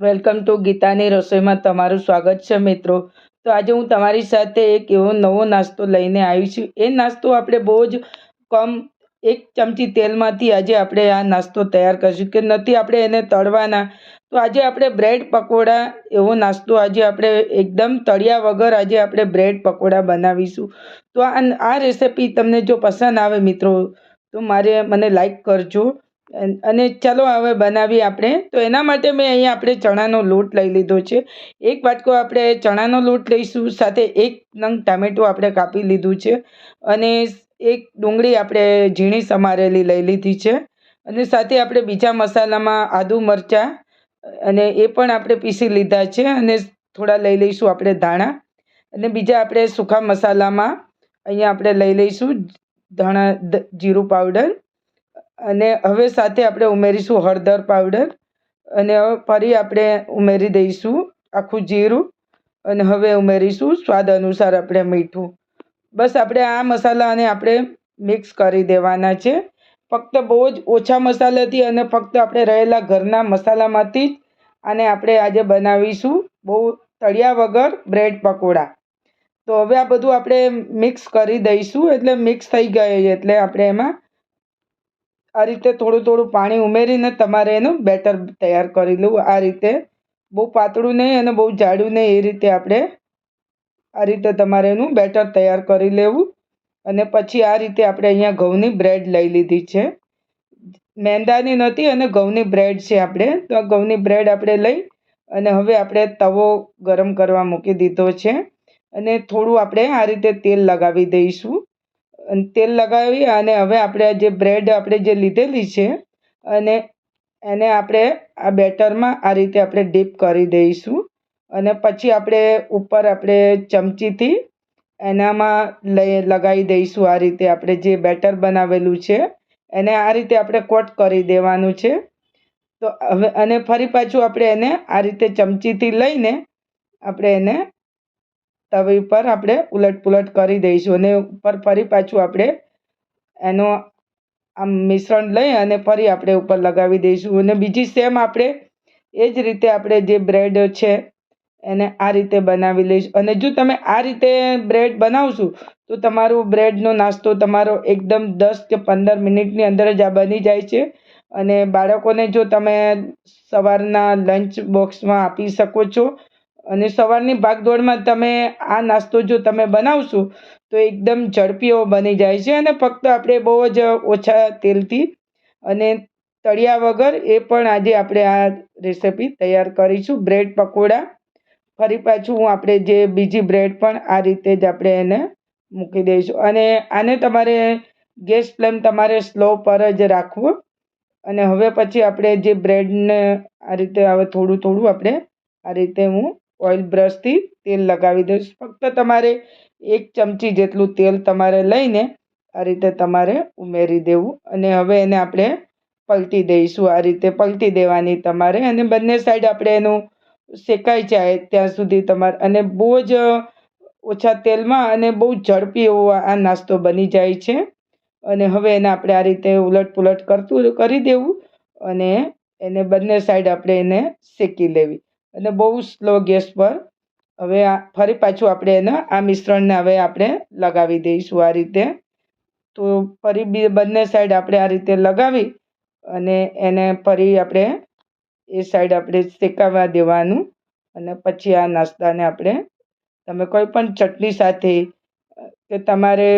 Welcome to ગીતાની રસોઈમાં તમારું સ્વાગત છે, મિત્રો. તો આજે હું તમારી સાથે એક એવો નવો નાસ્તો લઈને આવી છું. એ નાસ્તો આપણે બહુ જ કમ એક ચમચી તેલમાંથી આજે આપણે આ નાસ્તો તૈયાર કરીશું કે નથી આપણે એને તળવાના. તો આજે આપણે બ્રેડ પકોડા એવો નાસ્તો આજે આપણે એકદમ તળ્યા વગર આજે આપણે બ્રેડ પકોડા બનાવીશું. તો આ રેસિપી તમને જો પસંદ આવે, મિત્રો, તો મારે મને લાઈક કરજો. અન- ચાલો હવે બનાવીએ આપણે. તો એના માટે મેં અહીંયા આપણે ચણાનો લોટ લઈ લીધો છે. એક વાટકો આપણે ચણાનો લોટ લઈશું, સાથે એક નંગ ટામેટું આપણે કાપી લીધું છે. અને એક ડુંગળી આપણે ઝીણી સમારેલી લઈ લીધી છે. અને સાથે આપણે બીજા મસાલામાં આદુ મરચાં, અને એ પણ આપણે પીસી લીધા છે. અને થોડા લઈ લઈશું આપણે ધાણા. અને બીજા આપણે સૂકા મસાલામાં અહીંયા આપણે લઈ લઈશું ધાણા જીરું પાવડર. અને હવે સાથે આપણે ઉમેરીશું હળદર પાવડર અને હવે ફરી આપણે ઉમેરી દઈશું આખું જીરું. અને હવે ઉમેરીશું સ્વાદ અનુસાર આપણે મીઠું. બસ આપણે આ મસાલાને આપણે મિક્સ કરી દેવાના છે. ફક્ત બહુ જ ઓછા મસાલાથી અને ફક્ત આપણે રહેલા ઘરના મસાલામાંથી જ આને આપણે આજે બનાવીશું બહુ તળિયા વગર બ્રેડ પકોડા. તો હવે આ બધું આપણે મિક્સ કરી દઈશું એટલે મિક્સ થઈ ગયું એટલે આપણે એમાં આ રીતે થોડું થોડું પાણી ઉમેરીને તમારે એનું બેટર તૈયાર કરી લેવું આ રીતે બહુ પાતળું નહીં અને બહુ જાડું નહીં, એ રીતે આપણે આ રીતે તમારે એનું બેટર તૈયાર કરી લેવું. અને પછી આ રીતે આપણે અહીંયા ઘઉંની બ્રેડ લઈ લીધી છે. મેંદાની નથી અને ઘઉંની બ્રેડ છે આપણે. તો આ ઘઉંની બ્રેડ આપણે લઈ અને હવે આપણે તવો ગરમ કરવા મૂકી દીધો છે. અને થોડું આપણે આ રીતે તેલ લગાવી દઈશું. તેલ લગાવી અને હવે આપણે જે બ્રેડ આપણે જે લીધેલી છે અને એને આપણે આ બેટરમાં આ રીતે આપણે ડીપ કરી દઈશું. અને પછી આપણે ઉપર આપણે ચમચીથી એનામાં લઈ લગાવી દઈશું આ રીતે આપણે જે બેટર બનાવેલું છે. એને આ રીતે આપણે કોટ કરી દેવાનું છે. તો હવે અને ફરી પાછું આપણે એને આ રીતે ચમચીથી લઈને આપણે એને તવી પર આપણે ઉલટ પુલટ કરી દઈશું અને ઉપર ફરી પાછું આપણે એનો આમ મિશ્રણ લઈ અને ફરી આપણે ઉપર લગાવી દઈશું અને બીજી સેમ આપણે એ જ રીતે આપણે જે બ્રેડ છે એને આ રીતે બનાવી લઈશું. અને જો તમે આ રીતે બ્રેડ બનાવશો, તો તમારું બ્રેડનો નાસ્તો તમારો એકદમ દસ કે પંદર મિનિટની અંદર જ આ બની જાય છે. અને બાળકોને જો તમે સવારના લંચ બોક્સમાં આપી શકો છો અને સવારની ભાગદોડમાં તમે આ નાસ્તો જો તમે બનાવશો, તો એકદમ ઝડપી બની જાય છે અને ફક્ત આપણે બહુ જ ઓછા તેલથી અને તળિયા વગર એ પણ આજે આપણે આ રેસિપી તૈયાર કરીશું. બ્રેડ પકોડા, ફરી પાછું હું આપણે જે બીજી બ્રેડ પણ આ રીતે જ આપણે એને મૂકી દઈશું. અને આને તમારે ગેસ ફ્લેમ તમારે સ્લો પર જ રાખવો. અને હવે પછી આપણે જે બ્રેડને આ રીતે હવે થોડું થોડું આપણે આ રીતે હું ઓઇલ બ્રશથી તેલ લગાવી દઈશ. ફક્ત તમારે એક ચમચી જેટલું તેલ તમારે લઈને આ રીતે તમારે ઉમેરી દેવું. અને હવે એને આપણે પલટી દઈશું. આ રીતે પલટી દેવાની તમારે. અને બંને સાઈડ આપણે એનું શેકાઈ જાય ત્યાં સુધી તમારે. અને બહુ જ ઓછા તેલમાં અને બહુ ઝડપી એવો આ નાસ્તો બની જાય છે. અને હવે એને આપણે આ રીતે ઉલટ પુલટ કરતું, કરી દેવું. અને એને બંને સાઈડ આપણે એને શેકી લેવી. અને બહુ સ્લો ગેસ પર હવે આ ફરી પાછું આપણે એને આ મિશ્રણને હવે આપણે લગાવી દઈશું આ રીતે. તો ફરી બી બંને સાઈડ આપણે આ રીતે લગાવી અને એને ફરી આપણે એ સાઈડ આપણે શેકાવા દેવાનું અને પછી આ નાસ્તાને આપણે તમે કોઈ પણ ચટણી સાથે કે તમારે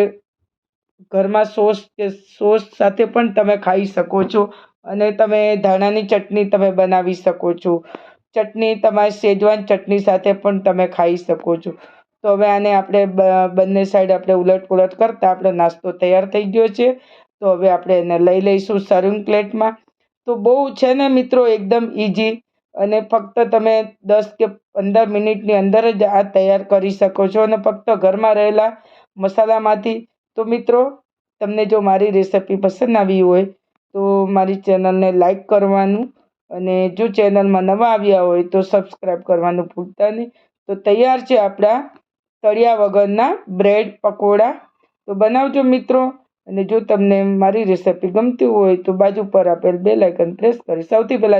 ઘરમાં સોસ કે સોસ સાથે પણ તમે ખાઈ શકો છો અને તમે ધાણાની ચટણી તમે બનાવી શકો છો. ચટણી, તમારી શેજવાન ચટણી સાથે પણ તમે ખાઈ શકો છો. તો હવે આને આપણે બંને સાઈડ આપણે ઉલટ પુલટ કરતાં આપણો નાસ્તો તૈયાર થઈ ગયો છે. તો હવે આપણે એને લઈ લઈશું સર્વિંગ પ્લેટમાં તો બહુ છે ને મિત્રો એકદમ ઇઝી અને ફક્ત તમે દસ કે પંદર મિનિટની અંદર જ આ તૈયાર કરી શકો છો અને ફક્ત ઘરમાં રહેલા મસાલામાંથી. તો મિત્રો, તમને જો મારી રેસિપી પસંદ આવી હોય તો મારી ચેનલને લાઈક કરવાનું. અને જો ચેનલમાં નવા આવ્યા હોય તો સબસ્ક્રાઈબ કરવાનું ભૂલતા નહીં. તો તૈયાર છે આપણા તળિયા વગરના બ્રેડ પકોડા. તો બનાવજો મિત્રો. અને જો તમને મારી રેસિપી ગમતી હોય તો બાજુ પર આપેલ બે લાઇકન પ્રેસ કરી સૌથી પહેલાં